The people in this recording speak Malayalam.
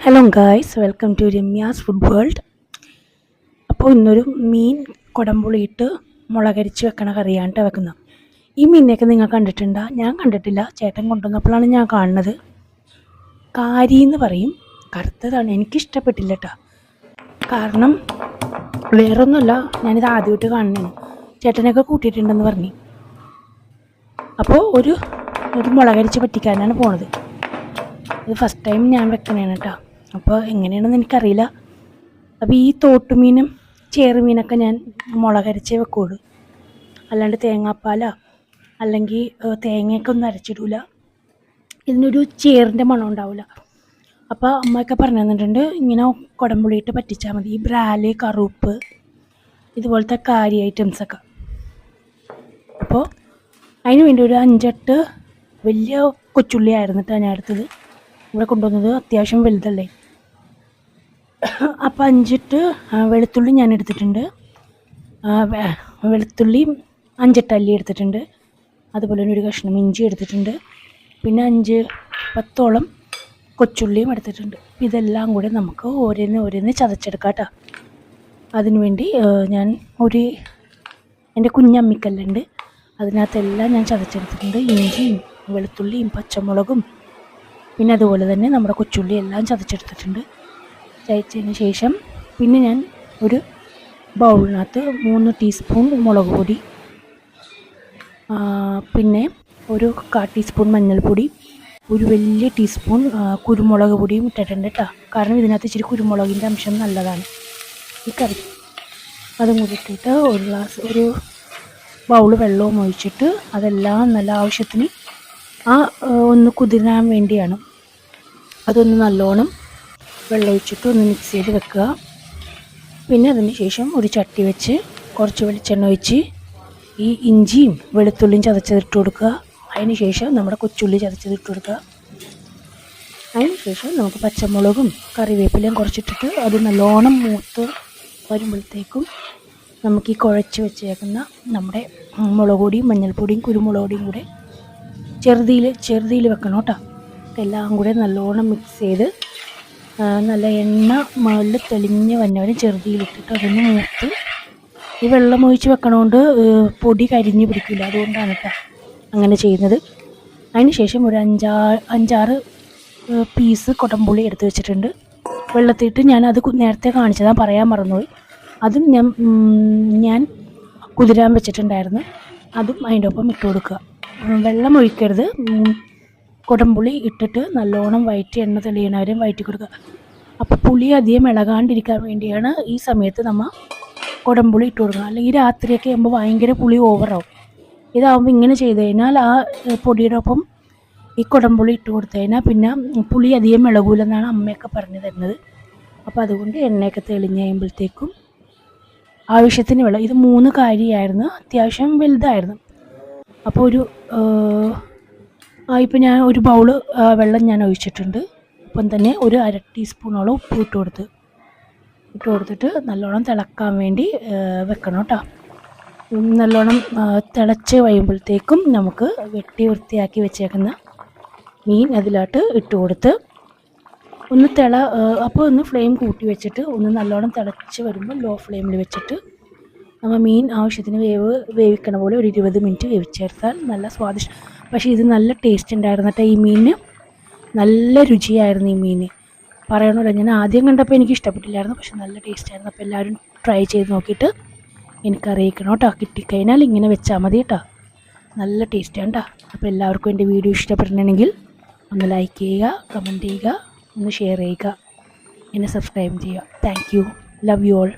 Hello guys welcome to Ramya's food world അപ്പോൾ ഇന്നൊരു മീൻ കുടംപുളിയിട്ട് മുളകരിച്ച് വെക്കണ കറിയാണ് വെക്കുന്നത്. ഈ മീനിനെയൊക്കെ നിങ്ങൾ കണ്ടിട്ടുണ്ടോ? ഞാൻ കണ്ടിട്ടില്ല. ചേട്ടൻ കൊണ്ടുവന്നപ്പോഴാണ് ഞാൻ കാണുന്നത്. കാരി എന്ന് പറയും. കറുത്തതാണ്. എനിക്കിഷ്ടപ്പെട്ടില്ല കേട്ടോ കാരണം വേറൊന്നുമല്ല ഞാനിത് ആദ്യമായിട്ട് കാണുന്നതാണ്. ചേട്ടനൊക്കെ കൂട്ടിയിട്ടുണ്ടെന്ന് പറഞ്ഞു. അപ്പോൾ ഒരു ഒരു മുളകരിച്ച് പറ്റിക്കാനാണ് പോണത്. ഇത് ഫസ്റ്റ് ടൈം ഞാൻ വെക്കണേണ് കേട്ടോ അപ്പോൾ എങ്ങനെയാണെന്ന് എനിക്കറിയില്ല. അപ്പോൾ ഈ തോട്ടുമീനും ചേറുമീനൊക്കെ ഞാൻ മുളകരച്ചേ വെക്കുള്ളൂ. അല്ലാണ്ട് തേങ്ങാപ്പാലോ അല്ലെങ്കിൽ തേങ്ങയൊക്കെ ഒന്നും അരച്ചിടൂല. ഇതിനൊരു ചേറിന്റെ മണം ഉണ്ടാവില്ല അപ്പോൾ അമ്മയൊക്കെ പറഞ്ഞു തന്നിട്ടുണ്ട് ഇങ്ങനെ കുടംപുളിയിട്ട് പറ്റിച്ചാൽ മതി. ഈ ബ്രാൽ കറുപ്പ് ഇതുപോലത്തെ കാരി ഐറ്റംസൊക്കെ അപ്പോൾ അതിന് വേണ്ടി ഒരു അഞ്ചെട്ട് വലിയ കൊച്ചുള്ളി ആയിരുന്നിട്ടാണ് ഞാൻ എടുത്തത്. ഇവിടെ കൊണ്ടുവന്നത് അത്യാവശ്യം വലുതല്ലേ? അപ്പം അഞ്ചിട്ട് വെളുത്തുള്ളി ഞാൻ എടുത്തിട്ടുണ്ട്. വെളുത്തുള്ളി അഞ്ചെട്ട് അല്ലി എടുത്തിട്ടുണ്ട്. അതുപോലെ തന്നെ ഒരു കഷ്ണം ഇഞ്ചി എടുത്തിട്ടുണ്ട്. പിന്നെ അഞ്ച് പത്തോളം കൊച്ചുള്ളിയും എടുത്തിട്ടുണ്ട്. ഇതെല്ലാം കൂടെ നമുക്ക് ഓരോന്ന് ഓരോന്ന് ചതച്ചെടുക്കാം കേട്ടോ. അതിനുവേണ്ടി ഞാൻ ഒരു എന്റെ കുഞ്ഞമ്മിക്കല്ലുണ്ട് അതിനകത്തെല്ലാം ഞാൻ ചതച്ചെടുത്തിട്ടുണ്ട്. ഇഞ്ചിയും വെളുത്തുള്ളിയും പച്ചമുളകും പിന്നെ അതുപോലെ തന്നെ നമ്മുടെ കൊച്ചുള്ളി എല്ലാം ചതച്ചെടുത്തിട്ടുണ്ട്. ചതച്ചതിന് ശേഷം പിന്നെ ഞാൻ ഒരു ബൗളിനകത്ത് മൂന്ന് ടീസ്പൂൺ മുളക് പൊടി പിന്നെ ഒരു കാ ടീസ്പൂൺ മഞ്ഞൾപ്പൊടി ഒരു വലിയ ടീസ്പൂൺ കുരുമുളക് പൊടിയും ഇട്ടിട്ടുണ്ട് കേട്ടോ കാരണം ഇതിനകത്ത് ഇച്ചിരി കുരുമുളകിന്റെ അംശം നല്ലതാണ്. ഈ കറി അതും കൂടി ഇട്ടിട്ട് ഒരു ഗ്ലാസ് ഒരു ബൗൾ വെള്ളവും ഒഴിച്ചിട്ട് അതെല്ലാം നല്ല ആവശ്യത്തിന് ആ ഒന്ന് കുതിരാൻ വേണ്ടിയാണ്. അതൊന്ന് നല്ലോണം വെള്ളം ഒഴിച്ചിട്ട് ഒന്ന് മിക്സ് ചെയ്ത് വെക്കുക. പിന്നെ അതിന് ശേഷം ഒരു ചട്ടി വെച്ച് കുറച്ച് വെളിച്ചെണ്ണ ഒഴിച്ച് ഈ ഇഞ്ചിയും വെളുത്തുള്ളിയും ചതച്ചതിട്ട് കൊടുക്കുക. അതിന് ശേഷം നമ്മുടെ കൊച്ചുള്ളി ചതച്ചതിട്ട് കൊടുക്കുക. അതിന് ശേഷം നമുക്ക് പച്ചമുളകും കറിവേപ്പിലയും കുറച്ചിട്ടിട്ട് അത് നല്ലോണം മൂത്ത് വരുമ്പോഴത്തേക്കും നമുക്ക് ഈ കുഴച്ച് വെച്ചേക്കുന്ന നമ്മുടെ മുളക് പൊടിയും മഞ്ഞൾപ്പൊടിയും കുരുമുളക് പൊടിയും കൂടെ ചെറുതിയിൽ ചെറുതിയിൽ വെക്കണം കേട്ടോ. എല്ലാം കൂടെ നല്ലോണം മിക്സ് ചെയ്ത് നല്ല എണ്ണ മുകളിൽ തെളിഞ്ഞ് വന്നവരെ ചെറുതിയിലിട്ടിട്ട് അതൊന്ന് മൂത്ത് ഈ വെള്ളം ഒഴിച്ച് വെക്കണോണ്ട് പൊടി കരിഞ്ഞ് പിടിക്കില്ല അതുകൊണ്ടാണ് കേട്ടോ അങ്ങനെ ചെയ്യുന്നത്. അതിന് ശേഷം ഒരു അഞ്ചാ അഞ്ചാറ് പീസ് കൊടംപുളി എടുത്ത് വെച്ചിട്ടുണ്ട്. വെള്ളത്തിട്ട് ഞാൻ അത് നേരത്തെ കാണിച്ചതാണ് പറയാൻ മറന്നുപോയി. അതും ഞാൻ ഞാൻ കുതിരാൻ വെച്ചിട്ടുണ്ടായിരുന്നു. അതും അതിന്റെ ഒപ്പം ഇട്ട് കൊടുക്കുക. വെള്ളം ഒഴിക്കരുത്. കുടംപുളി ഇട്ടിട്ട് നല്ലോണം വയറ്റി എണ്ണ തെളിയണവരെയും വയറ്റി കൊടുക്കുക. അപ്പോൾ പുളി അധികം ഇളകാണ്ടിരിക്കാൻ വേണ്ടിയാണ് ഈ സമയത്ത് നമ്മൾ കുടംപുളി ഇട്ട് കൊടുക്കുന്നത് അല്ലെങ്കിൽ രാത്രിയൊക്കെ ആകുമ്പോൾ ഭയങ്കര പുളി ഓവറാവും. ഇതാകുമ്പോൾ ഇങ്ങനെ ചെയ്ത് കഴിഞ്ഞാൽ ആ പൊടിയുടെ ഒപ്പം ഈ കുടംപുളി ഇട്ട് കൊടുത്തു കഴിഞ്ഞാൽ പിന്നെ പുളി അധികം ഇളകൂലെന്നാണ് അമ്മയൊക്കെ പറഞ്ഞു തരുന്നത്. അപ്പോൾ അതുകൊണ്ട് എണ്ണയൊക്കെ തെളിഞ്ഞ് കഴിയുമ്പോഴത്തേക്കും ആവശ്യത്തിന് വെള്ളം. ഇത് മൂന്ന് കാര്യമായിരുന്നു. അത്യാവശ്യം വലുതായിരുന്നു. അപ്പോൾ ഒരു ഇപ്പം ഞാൻ ഒരു ബൗൾ വെള്ളം ഞാൻ ഒഴിച്ചിട്ടുണ്ട്. അപ്പം തന്നെ ഒരു അര ടീസ്പൂണോളം ഉപ്പ് ഇട്ട് കൊടുത്ത് ഇട്ട് കൊടുത്തിട്ട് നല്ലോണം തിളക്കാൻ വേണ്ടി വെക്കണം കേട്ടോ. നല്ലോണം തിളച്ച് കഴിയുമ്പോഴത്തേക്കും നമുക്ക് വെട്ടി വൃത്തിയാക്കി വെച്ചേക്കുന്ന മീൻ അതിലോട്ട് ഇട്ട് കൊടുത്ത് ഒന്ന് തിള അപ്പോൾ ഒന്ന് ഫ്ലെയിം കൂട്ടി വെച്ചിട്ട് ഒന്ന് നല്ലോണം തിളച്ച് വരുമ്പോൾ ലോ ഫ്ലെയിമിൽ വെച്ചിട്ട് നമ്മൾ മീൻ ആവശ്യത്തിന് വേവ് വേവിക്കണ പോലെ ഒരു ഇരുപത് മിനിറ്റ് വേവിച്ചെടുത്താൽ നല്ല സ്വാദിഷ്ട പക്ഷേ ഇത് നല്ല ടേസ്റ്റ് ഉണ്ടായിരുന്നു കേട്ടോ ഈ മീനിന്. നല്ല രുചിയായിരുന്നു ഈ മീൻ പറയണമല്ലോ ഞാൻ ആദ്യം കണ്ടപ്പോൾ എനിക്ക് ഇഷ്ടപ്പെട്ടില്ലായിരുന്നു പക്ഷെ നല്ല ടേസ്റ്റ് ആയിരുന്നു. അപ്പോൾ എല്ലാവരും ട്രൈ ചെയ്ത് നോക്കിയിട്ട് എനിക്ക് അറിയിക്കണം കേട്ടോ കിട്ടിക്കഴിഞ്ഞാൽ ഇങ്ങനെ വെച്ചാൽ മതി കേട്ടോ നല്ല ടേസ്റ്റാണ് കേട്ടോ അപ്പോൾ എല്ലാവർക്കും എന്റെ വീഡിയോ ഇഷ്ടപ്പെടണമെങ്കിൽ ഒന്ന് ലൈക്ക് ചെയ്യുക കമന്റ് ചെയ്യുക ഒന്ന് ഷെയർ ചെയ്യുക. എന്നെ സബ്സ്ക്രൈബ് ചെയ്യുക. Thank you love you all